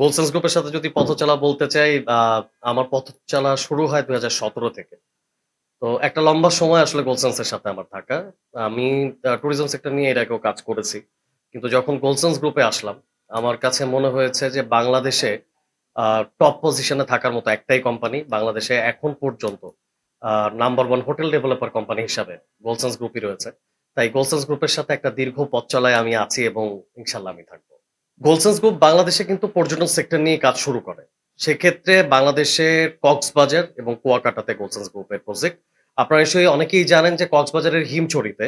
গোলসেন্স গ্রুপের সাথে যদি পথ চলা বলতে চাই আমার পথ চলা শুরু হয় দুই হাজার সতেরো থেকে। তো একটা লম্বা সময় আসলে গোলসেন্সের সাথে আমার থাকা। আমি ট্যুরিজম সেক্টর নিয়ে এর আগেও কাজ করেছি। কিন্তু যখন গোলসেন্স গ্রুপে আসলাম, আমার কাছে মনে হয়েছে যে বাংলাদেশে টপ পজিশনে থাকার মতো একটাই কোম্পানি বাংলাদেশে এখন পর্যন্ত number one hotel developer company হিসাবে গোলসেন্স গ্রুপই রয়েছে। তাই গোলসেন্স গ্রুপের সাথে একটা দীর্ঘ পথ চলায় আমি আছি এবং ইনশাল্লাহ আমি থাকব। গোলসেন্স গ্রুপ বাংলাদেশে কিন্তু পর্যটন সেক্টর নিয়ে কাজ শুরু করে। সেক্ষেত্রে বাংলাদেশে কক্সবাজার এবং কুয়াকাটাতে গোলসেন্স গ্রুপের প্রজেক্ট আপনারা নিশ্চয়ই অনেকেই জানেন যে কক্সবাজারের হিমছড়িতে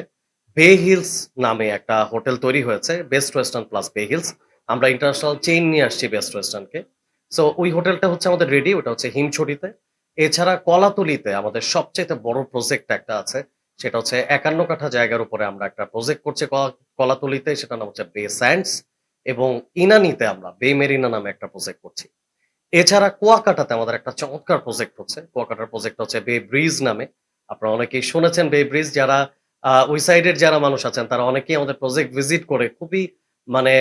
বে হিলস নামে একটা হোটেল তৈরি হয়েছে, best western plus bay hills. আমরা ইন্টারন্যাশনাল চেইন নিয়ে আসছি বেস্ট ওয়েস্টার্নকে। সো ওই হোটেলটা হচ্ছে আমাদের রেডি ওটা হচ্ছে হিমছড়িতে। এছাড়া কলাতলিতে আমাদের সবচেয়ে বড় প্রজেক্ট একটা আছে, সেটা হচ্ছে একান্ন কাঠা জায়গার উপরে আমরা একটা প্রজেক্ট করছি কলাতলিতে সেটা নাম হচ্ছে বে স্যান্ডস। এবং ইনানিতে আমরা বে মেরিনা নামে একটা প্রজেক্ট করছি। এছাড়া কুয়াকাটাতে আমাদের একটা চমৎকার প্রজেক্ট হচ্ছে। কুয়াকাটার প্রজেক্ট হচ্ছে বে ব্রিজ নামে। আপনারা অনেকেই শুনেছেন বে ব্রিজ, যারা ওই সাইডের যারা মানুষ আছেন, তারা অনেকেই আমাদের প্রজেক্ট ভিজিট করে খুবই মানে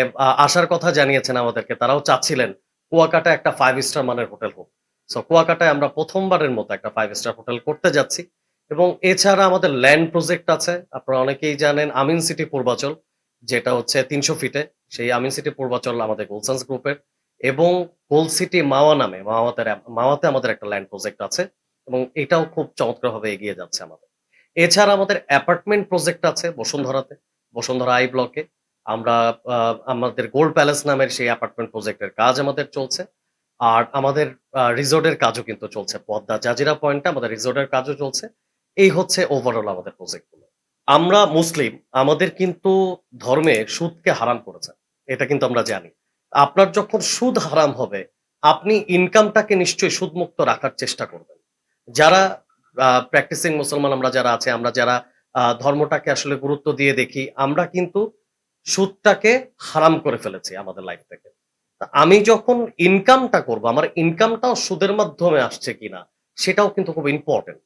আসার কথা জানিয়েছেন আমাদেরকে। তারাও চাচ্ছিলেন কুয়াকাটা একটা ফাইভ স্টার মানের হোটেল হোক। সো কুয়াকাটায় আমরা প্রথমবারের মতো একটা ফাইভ স্টার হোটেল করতে যাচ্ছি। এবং এছাড়া আমাদের ল্যান্ড প্রজেক্ট আছে। আপনারা অনেকেই জানেন আমিন সিটি পূর্বাচল, যেটা হচ্ছে তিনশো ফিটে সেই আমিন সিটি পূর্বাচল আমাদের গোলসান্স গ্রুপের এবং গোল সিটি মাওয়া নামে, মাওয়াতে মাওয়াতে আমাদের একটা ল্যান্ড প্রজেক্ট আছে এবং এটাও খুব চমৎকারভাবে এগিয়ে যাচ্ছে আমাদের। এছাড়া আমাদের অ্যাপার্টমেন্ট প্রজেক্ট আছে বসুন্ধরাতে, বসুন্ধরা আই ব্লকে। আমরা আমাদের গোল্ড প্যালেস নামের সেই অ্যাপার্টমেন্ট প্রজেক্টের কাজ আমাদের চলছে। আর আমাদের রিসোর্টের কাজও কিন্তু চলছে। পদ্মা জাজিরা পয়েন্টে আমাদের রিসোর্টের কাজও চলছে। এই হচ্ছে ওভারঅল আমাদের প্রজেক্টগুলো। আমরা মুসলিম, আমাদের কিন্তু ধর্মে সুদকে হারাম করেছে। এটা কিন্তু আমরা জানি। আপনার যখন সুদ হারাম হবে, আপনি ইনকামটাকে নিশ্চয়ই সুদমুক্ত রাখার চেষ্টা করবেন। যারা প্র্যাকটিসিং মুসলমান, আমরা যারা আছে, আমরা যারা ধর্মটাকে আসলে গুরুত্ব দিয়ে দেখি, আমরা কিন্তু সুদটাকে হারাম করে ফেলেছি আমাদের লাইফ থেকে। আমি যখন ইনকামটা করব, আমার ইনকামটাও সুদের মাধ্যমে আসছে কিনা, সেটাও কিন্তু খুব ইম্পর্টেন্ট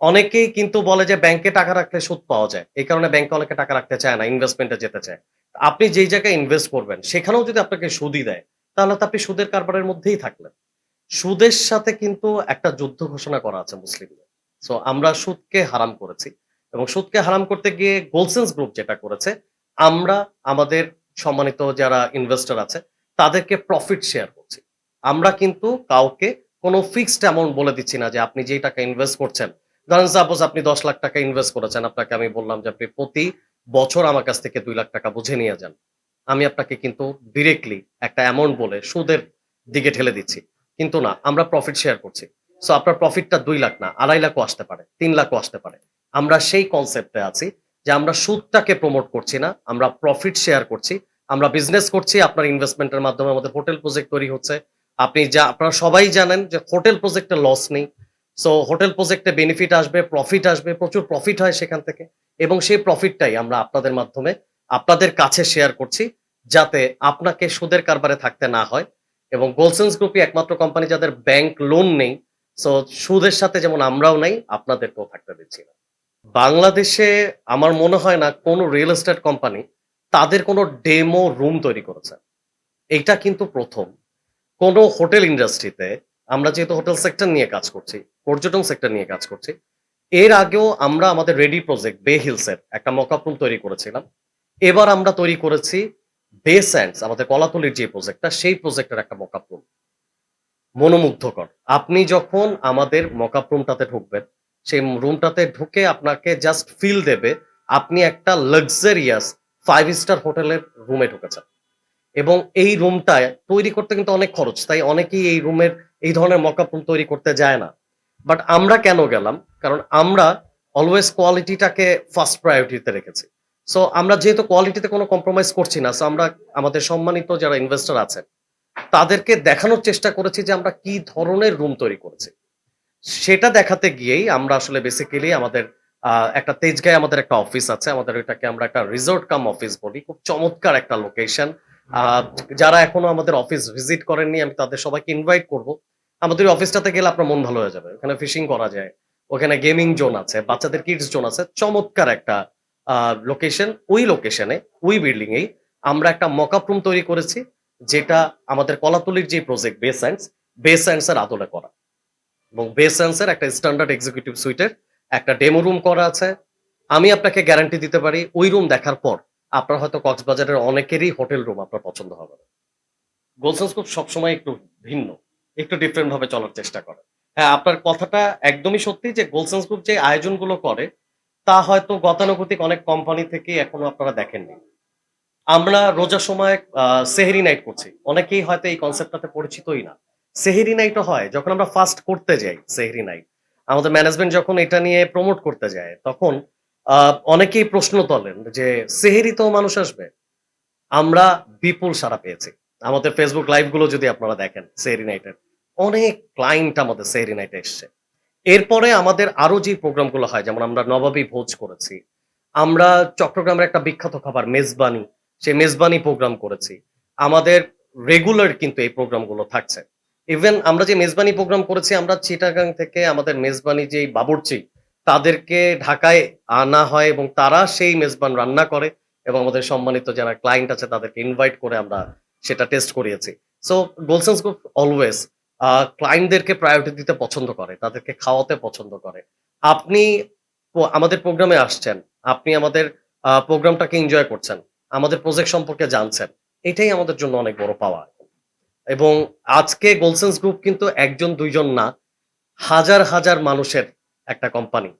অনেকেই কিন্তু বলে যে ব্যাংকে টাকা রাখলে সুদ পাওয়া যায়। এই কারণে ব্যাংকে অনেকে টাকা রাখতে চায় না ইনভেস্টমেন্টে যেতে চায়। আপনি যেই জায়গায় ইনভেস্ট করবেন, সেখানেও যদি আপনাকে সুদই দেয়, তাহলে তো আপনি সুদের কারবারের মধ্যেই থাকলেন। সুদের সাথে কিন্তু একটা যুদ্ধ ঘোষণা করা আছে মুসলিমদের সো আমরা সুদকে হারাম করেছি এবং সুদকে হারাম করতে গিয়ে গোলসেন্স গ্রুপ যেটা করেছে, আমরা আমাদের সম্মানিত যারা ইনভেস্টর আছে, তাদেরকে প্রফিট শেয়ার করছি। আমরা কিন্তু কাউকে কোনো ফিক্সড অ্যামাউন্ট বলে দিচ্ছি না যে আপনি যেই টাকা ইনভেস্ট করছেন ধরেন সাপোজ আপনি দশ লাখ টাকা ইনভেস্ট করেছেন, আপনাকে আমি বললাম যে আপনি প্রতি বছর আমার কাছ থেকে দুই লাখ টাকা বুঝে নিয়ে যান। আমি আপনাকে কিন্তু ডিরেক্টলি একটা অ্যামাউন্ট বলে সুদের দিকে ঠেলে দিচ্ছি। কিন্তু না, আমরা প্রফিট শেয়ার করছি। সো আপনার প্রফিটটা দুই লাখ না, আড়াই লাখও আসতে পারে, তিন লাখও আসতে পারে। আমরা সেই কনসেপ্টে আছি যে আমরা সুদটাকে প্রমোট করছি না, আমরা প্রফিট শেয়ার করছি। আমরা বিজনেস করছি, আপনার ইনভেস্টমেন্টের মাধ্যমে আমাদের হোটেল প্রজেক্ট তৈরি হচ্ছে। আপনি যা, আপনারা সবাই জানেন যে হোটেল প্রজেক্টে লস নেই। সো হোটেল প্রজেক্টে বেনিফিট আসবে প্রফিট আসবে, প্রচুর প্রফিট হয় সেখান থেকে। এবং সেই প্রফিটটাই আমরা আপনাদের মাধ্যমে, আপনাদের কাছে শেয়ার করছি, যাতে আপনাকে সুদের কারবারে থাকতে না হয়। এবং গোলসেন্স গ্রুপই একমাত্র কোম্পানি যাদের ব্যাংক লোন নেই। সো সুদের সাথে যেমন আমরাও নাই, আপনাদেরকেও থাকতে দিচ্ছি না। বাংলাদেশে আমার মনে হয় না কোনো রিয়েল এস্টেট কোম্পানি তাদের কোনো ডেমো রুম তৈরি করেছে। এইটা কিন্তু প্রথম। কোনো হোটেল ইন্ডাস্ট্রিতে আমরা যেহেতু হোটেল সেক্টর নিয়ে কাজ করছি, পর্যটন সেক্টর নিয়ে কাজ করছি, এর আগেও আমরা আমাদের রেডি প্রজেক্ট বে হিলসের একটা মকআপ রুম তৈরি করেছিলাম। এবার আমরা তৈরি করেছি বে স্যান্ডস, আমাদের কলাতলির যে প্রজেক্টটা, সেই প্রজেক্টের একটা মকআপ রুম মনোমুগ্ধকর। আপনি যখন আমাদের মকআপ রুমটাতে ঢুকবেন, সেই রুমটাতে ঢুকে আপনাকে জাস্ট ফিল দেবে, আপনি একটা লাক্সারিয়াস ফাইভ স্টার হোটেলের রুমে ঢুকেছেন। এবং এই রুমটায় তৈরি করতে কিন্তু অনেক খরচ, তাই অনেকেই এই রুমের এই ধরনের মকআপ রুম তৈরি করতে যায় না। বাট আমরা কেন গেলাম? কারণ আমরা অলওয়েজ কোয়ালিটিটাকে ফার্স্ট প্রায়োরিটিতে রেখেছি। সো আমরা যেহেতু কোয়ালিটিতে কোনো কম্প্রোমাইজ করছি না সো আমরা আমাদের সম্মানিত যারা ইনভেস্টর আছেন, তাদেরকে দেখানোর চেষ্টা করেছি যে আমরা কি ধরনের রুম তৈরি করেছি। সেটা দেখাতে গিয়েই আমরা আসলে বেসিক্যালি আমাদের একটা তেজগাঁয়ে আমাদের একটা অফিস আছে, আমাদের ওইটাকে আমরা একটা রিসোর্ট কাম অফিস বলি, খুব চমৎকার একটা লোকেশন যারা এখনও আমাদের অফিস ভিজিট করেননি, আমি তাদের সবাইকে ইনভাইট করব। আমাদের অফিসটাতে গেলে আপনার মন ভালো হয়ে যাবে। ওখানে ফিশিং করা যায়, ওখানে গেমিং জোন আছে, বাচ্চাদের কিডস জোন আছে। চমৎকার একটা লোকেশন ওই লোকেশনে ওই বিল্ডিং এই আমরা একটা মকআপ রুম তৈরি করেছি, যেটা আমাদের কলাতলির যে প্রজেক্ট বেস সায়েন্স বেস সায়েন্সের আদলে করা। এবং বেস সায়েন্সের একটা স্ট্যান্ডার্ড এক্সিকিউটিভ সুইটের একটা ডেমো রুম করা আছে। আমি আপনাকে গ্যারান্টি দিতে পারি, ওই রুম দেখার পর আপনার হয়তো কক্সবাজারের অনেকেরই হোটেল রুম আপনার পছন্দ হবে গোলসেন্স গ্রুপ সবসময় একটু ভিন্ন। একটু ডিফারেন্ট ভাবে চলার চেষ্টা করে। হ্যাঁ আপনার কথাটা একদমই সত্যি যে গোলসেন্স গ্রুপ যে আয়োজনগুলো করে, তা হয়তো গতানুগতিক অনেক কোম্পানি থেকে এখনও আপনারা দেখেননি। আমরা রোজার সময় সেহেরি নাইট করছি। অনেকেই হয়তো এই কনসেপ্টটাতে পরিচিতই না। সেহেরি নাইটও হয়, যখন আমরা ফার্স্ট করতে যাই সেহেরি নাইট আমাদের ম্যানেজমেন্ট যখন এটা নিয়ে প্রমোট করতে যায়, তখন অনেকেই প্রশ্ন তোলেন যে সেহেরি তো মানুষ আসবে। আমরা বিপুল সারা পেয়েছি। আমাদের ফেসবুক লাইভগুলো যদি আপনারা দেখেন সেহেরি নাইটের অনেক ক্লায়েন্ট আমাদের সেহেরি নাইটে এসছে। এরপরে আমাদের আরও যে প্রোগ্রামগুলো হয়, যেমন আমরা নবাবী ভোজ করেছি, আমরা চট্টগ্রামের একটা বিখ্যাত খাবার মেজবানি, সেই মেজবানি প্রোগ্রাম করেছি। আমাদের রেগুলার কিন্তু এই প্রোগ্রামগুলো থাকছে। ইভেন আমরা যে মেজবানি প্রোগ্রাম করেছি, আমরা চিটাগাং থেকে আমাদের মেজবানি যে বাবুর্চি, তাদেরকে ঢাকায় আনা হয় এবং তারা সেই মেজবান রান্না করে এবং আমাদের সম্মানিত যারা ক্লায়েন্ট আছে, তাদেরকে ইনভাইট করে আমরা সেটা টেস্ট করিয়েছি। সো গোলসেন্স গ্রুপ অলওয়েজ ক্লায়েন্টদেরকে প্রায়োরিটি দিতে পছন্দ করে, তাদেরকে খাওয়াতে পছন্দ করে। আপনি আমাদের প্রোগ্রামে আসছেন, আপনি আমাদের প্রোগ্রামটাকে এনজয় করছেন, আমাদের প্রজেক্ট সম্পর্কে জানছেন, এটাই আমাদের জন্য অনেক বড় পাওয়া এবং আজকে গোলসেন্স গ্রুপ কিন্তু একজন, দুইজন না, হাজার হাজার মানুষের একটা কোম্পানি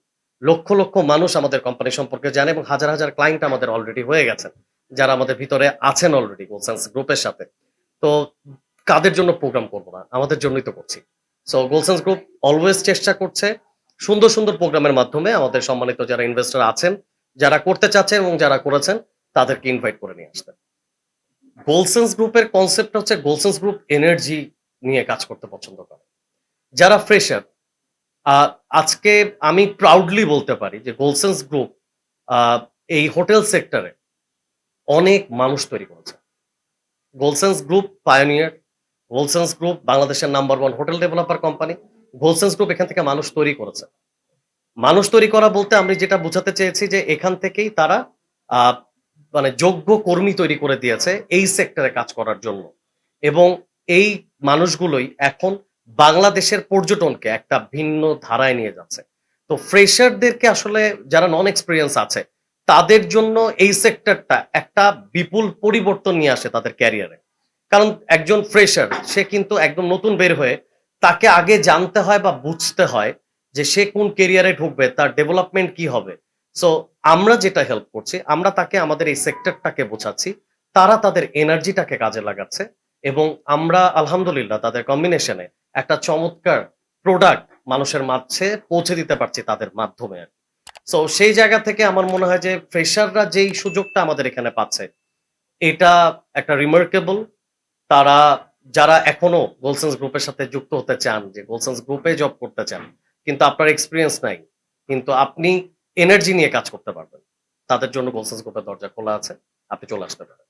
লক্ষ লক্ষ মানুষ আমাদের কোম্পানি সম্পর্কে জানে এবং হাজার হাজার ক্লায়েন্ট আমাদের অলরেডি হয়ে গেছেন, যারা আমাদের ভিতরে আছেন অলরেডি গোলসেন্স গ্রুপের সাথে। তো কাদের জন্য প্রোগ্রাম করব না? আমাদের জন্যই তো করছি। সো গোলসেন্স গ্রুপ অলওয়েজ চেষ্টা করছে সুন্দর সুন্দর প্রোগ্রামের মাধ্যমে আমাদের সম্মানিত যারা ইনভেস্টর আছেন, যারা করতে চাচ্ছেন এবং যারা করেছেন, তাদেরকে ইনভাইট করে নিয়ে আসতে। গোলসেন্স গ্রুপের কনসেপ্ট হচ্ছে গোলসেন্স গ্রুপ এনার্জি নিয়ে কাজ করতে পছন্দ করে। যারা ফ্রেশার আজকে আমি প্রাউডলি বলতে পারি যে গোলসেন্স গ্রুপ এই হোটেল সেক্টরে অনেক মানুষ তৈরি করেছে। Goldsands group pioneer Goldsands group বাংলাদেশের number one hotel developer company Goldsands group এখান থেকে মানুষ তৈরি করেছে। মানুষ তৈরি করা বলতে আমি যেটা বোঝাতে চেয়েছি যে এখান থেকেই তারা মানে যোগ্য কর্মী তৈরি করে দিয়েছে এই সেক্টরে কাজ করার জন্য। এবং এই মানুষগুলোই এখন বাংলাদেশের পর্যটনকে একটা ভিন্ন ধারায় নিয়ে যাচ্ছে। তো ফ্রেশারদেরকে আসলে যারা নন এক্সপিরিয়েন্স আছে, তাদের জন্য এই সেক্টরটা একটা বিপুল পরিবর্তন নিয়ে আসে তাদের ক্যারিয়ারে কারণ একজন ফ্রেশার সে কিন্তু একদম নতুন বের হয়ে তাকে আগে জানতে হয় বা বুঝতে হয় যে সে কোন কেরিয়ারে ঢুকবে, তার ডেভেলপমেন্ট কি হবে। সো আমরা যেটা হেল্প করছি, আমরা তাকে আমাদের এই সেক্টরটাকে বোঝাচ্ছি, তারা তাদের এনার্জিটাকে কাজে লাগাচ্ছে এবং আমরা আলহামদুলিল্লাহ তাদের কম্বিনেশনে একটা চমৎকার প্রোডাক্ট মানুষের মাঝে পৌঁছে দিতে পারছি তাদের মাধ্যমে সো সেই জায়গা থেকে আমার মনে হয় যে ফ্রেশাররা যেই সুযোগটা আমাদের এখানে পাচ্ছে, এটা একটা রিমার্কেবল তারা যারা এখনও গোলসেন্স গ্রুপের সাথে যুক্ত হতে চান, যে গোলসেন্স গ্রুপে জব করতে চান, কিন্তু আপনার এক্সপিরিয়েন্স নাই, কিন্তু আপনি এনার্জি নিয়ে কাজ করতে পারবেন। তাদের জন্য গোলসেন্স গ্রুপের দরজা খোলা আছে, আপনি চলে আসতে পারেন।